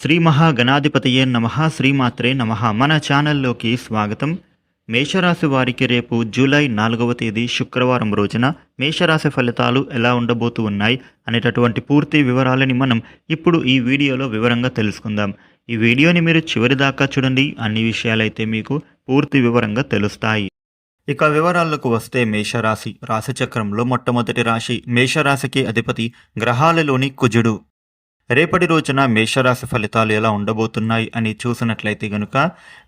శ్రీ మహాగణాధిపతయే నమ శ్రీమాత్రే నమ. మన ఛానల్లోకి స్వాగతం. మేషరాశి వారికి రేపు జూలై నాలుగవ తేదీ శుక్రవారం రోజున మేషరాశి ఫలితాలు ఎలా ఉండబోతూ ఉన్నాయి అనేటటువంటి పూర్తి వివరాలని మనం ఇప్పుడు ఈ వీడియోలో వివరంగా తెలుసుకుందాం. ఈ వీడియోని మీరు చివరి దాకా చూడండి అన్ని విషయాలైతే మీకు పూర్తి వివరంగా తెలుస్తాయి. ఇక వివరాలకు వస్తే మేషరాశి రాశిచక్రంలో మొట్టమొదటి రాశి మేషరాశికి అధిపతి గ్రహాలలోని కుజుడు. రేపటి రోజున మేషరాశి ఫలితాలు ఎలా ఉండబోతున్నాయి అని చూసినట్లయితే గనుక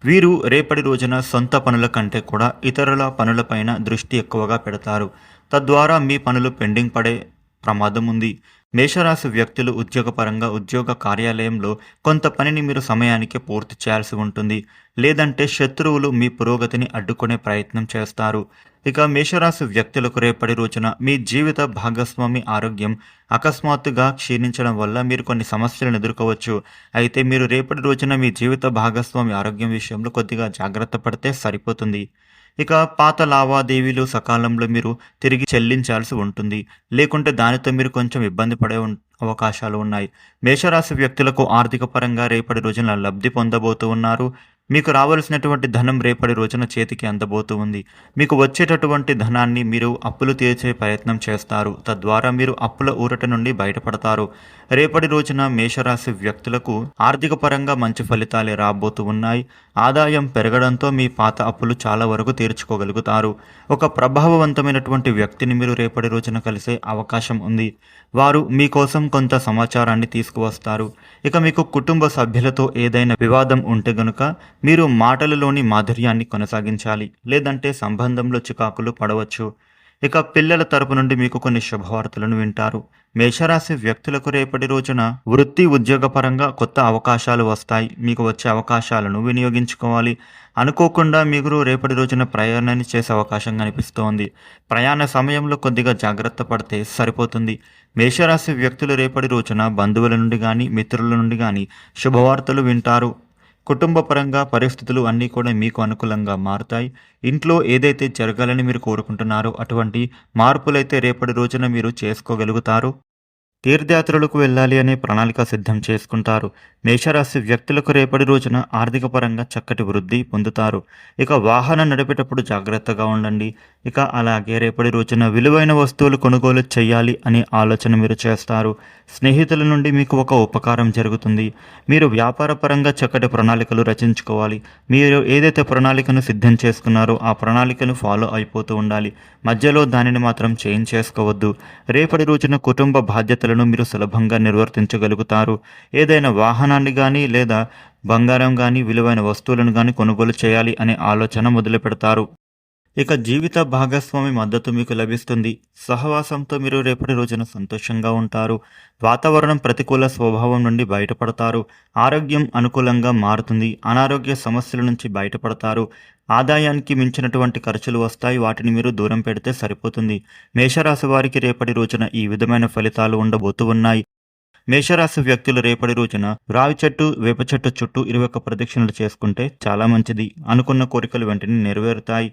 వీరు రేపటి రోజున సొంత పనుల కంటే కూడా ఇతరుల పనులపైన దృష్టి ఎక్కువగా పెడతారు. తద్వారా మీ పనులు పెండింగ్ పడే ప్రమాదం ఉంది. మేషరాశి వ్యక్తులు ఉద్యోగపరంగా ఉద్యోగ కార్యాలయంలో కొంత పనిని మీరు సమయానికి పూర్తి చేయాల్సి ఉంటుంది. లేదంటే శత్రువులు మీ పురోగతిని అడ్డుకునే ప్రయత్నం చేస్తారు. ఇక మేషరాశి వ్యక్తులకు రేపటి రోజున మీ జీవిత భాగస్వామి ఆరోగ్యం అకస్మాత్తుగా క్షీణించడం వల్ల మీరు కొన్ని సమస్యలను ఎదుర్కోవచ్చు. అయితే మీరు రేపటి రోజున మీ జీవిత భాగస్వామి ఆరోగ్యం విషయంలో కొద్దిగా జాగ్రత్త పడితే సరిపోతుంది. ఇక పాత లావాదేవీలు సకాలంలో మీరు తిరిగి చెల్లించాల్సి ఉంటుంది. లేకుంటే దానితో మీరు కొంచెం ఇబ్బంది పడే అవకాశాలు ఉన్నాయి. మేషరాశి వ్యక్తులకు ఆర్థిక పరంగా రేపటి రోజున లబ్ధి పొందబోతూ ఉన్నారు. మీకు రావలసినటువంటి ధనం రేపటి రోజున చేతికి అందబోతూ ఉంది. మీకు వచ్చేటటువంటి ధనాన్ని మీరు అప్పులు తీర్చే ప్రయత్నం చేస్తారు. తద్వారా మీరు అప్పుల ఊరట నుండి బయటపడతారు. రేపటి రోజున మేషరాశి వ్యక్తులకు ఆర్థిక పరంగా మంచి ఫలితాలే రాబోతూ ఉన్నాయి. ఆదాయం పెరగడంతో మీ పాత అప్పులు చాలా వరకు తీర్చుకోగలుగుతారు. ఒక ప్రభావవంతమైనటువంటి వ్యక్తిని మీరు రేపటి రోజున కలిసే అవకాశం ఉంది. వారు మీకోసం కొంత సమాచారాన్ని తీసుకువస్తారు. ఇక మీకు కుటుంబ సభ్యులతో ఏదైనా వివాదం ఉంటే గనుక మీరు మాటలలోని మాధుర్యాన్ని కొనసాగించాలి లేదంటే సంబంధంలో చికాకులు పడవచ్చు. ఇక పిల్లల తరపు నుండి మీకు కొన్ని శుభవార్తలను వింటారు. మేషరాశి వ్యక్తులకు రేపటి రోజున వృత్తి ఉద్యోగపరంగా కొత్త అవకాశాలు వస్తాయి. మీకు వచ్చే అవకాశాలను వినియోగించుకోవాలి. అనుకోకుండా మీరు రేపటి రోజున ప్రయాణాన్ని చేసే అవకాశం కనిపిస్తోంది. ప్రయాణ సమయంలో కొద్దిగా జాగ్రత్త పడితే సరిపోతుంది. మేషరాశి వ్యక్తులు రేపటి రోజున బంధువుల నుండి కానీ మిత్రుల నుండి కానీ శుభవార్తలు వింటారు. కుటుంబపరంగా పరిస్థితులు అన్నీ కూడా మీకు అనుకూలంగా మారుతాయి. ఇంట్లో ఏదైతే జరగాలని మీరు కోరుకుంటున్నారో అటువంటి మార్పులైతే రేపటి రోజున మీరు చేసుకోగలుగుతారు. తీర్థయాత్రలకు వెళ్ళాలి అనే ప్రణాళిక సిద్ధం చేసుకుంటారు. మేషరాశి వ్యక్తులకు రేపటి రోజున ఆర్థిక పరంగా చక్కటి వృద్ధి పొందుతారు. ఇక వాహనం నడిపేటప్పుడు జాగ్రత్తగా ఉండండి. ఇక అలాగే రేపటి రోజున విలువైన వస్తువులు కొనుగోలు చేయాలి అనే ఆలోచన మీరు చేస్తారు. స్నేహితుల నుండి మీకు ఒక ఉపకారం జరుగుతుంది. మీరు వ్యాపారపరంగా చక్కటి ప్రణాళికలు రచించుకోవాలి. మీరు ఏదైతే ప్రణాళికను సిద్ధం చేసుకున్నారో ఆ ప్రణాళికను ఫాలో అయిపోతూ ఉండాలి. మధ్యలో దానిని మాత్రం చేంజ్ చేసుకోవద్దు. రేపటి రోజున కుటుంబ బాధ్యతలను మీరు సులభంగా నిర్వర్తించగలుగుతారు. ఏదైనా వాహనాన్ని కానీ లేదా బంగారం కానీ విలువైన వస్తువులను కానీ కొనుగోలు చేయాలి అనే ఆలోచన మొదలు పెడతారు ఇక జీవిత భాగస్వామి మద్దతు మీకు లభిస్తుంది. సహవాసంతో మీరు రేపటి రోజున సంతోషంగా ఉంటారు. వాతావరణం ప్రతికూల స్వభావం నుండి బయటపడతారు. ఆరోగ్యం అనుకూలంగా మారుతుంది. అనారోగ్య సమస్యల నుంచి బయటపడతారు. ఆదాయానికి మించినటువంటి ఖర్చులు వస్తాయి. వాటిని మీరు దూరం పెడితే సరిపోతుంది. మేషరాశి వారికి రేపటి రోజున ఈ విధమైన ఫలితాలు ఉండబోతూ ఉన్నాయి. మేషరాశి వ్యక్తులు రేపటి రోజున రావి చెట్టు వేప చెట్టు చుట్టూ ఇరవై ఒక్క ప్రదక్షిణలు చేసుకుంటే చాలా మంచిది. అనుకున్న కోరికలు వెంటనే నెరవేరుతాయి.